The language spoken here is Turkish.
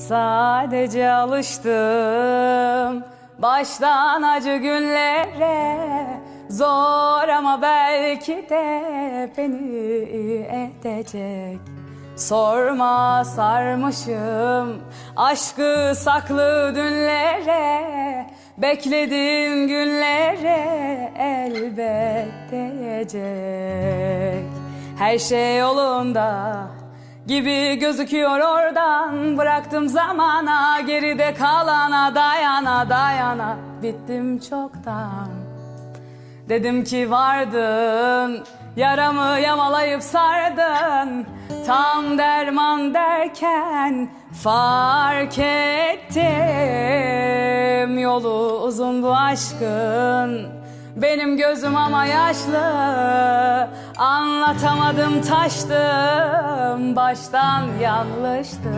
Sadece alıştım baştan acı günlere. Zor ama belki de beni iyi edecek. Sorma sarmışım aşkı saklı dünlere. Beklediğim günlere elbet değecek. Her şey yolunda gibi gözüküyor oradan. Bıraktım zamana geride kalana dayana dayana. Bittim çoktan. Dedim ki vardın Yaramı yamalayıp sardın. Tam derman derken Fark ettim. Yolu uzun bu aşkın. Benim gözüm ama yaşlı. Anlatamadım taştım Baştan yanlıştı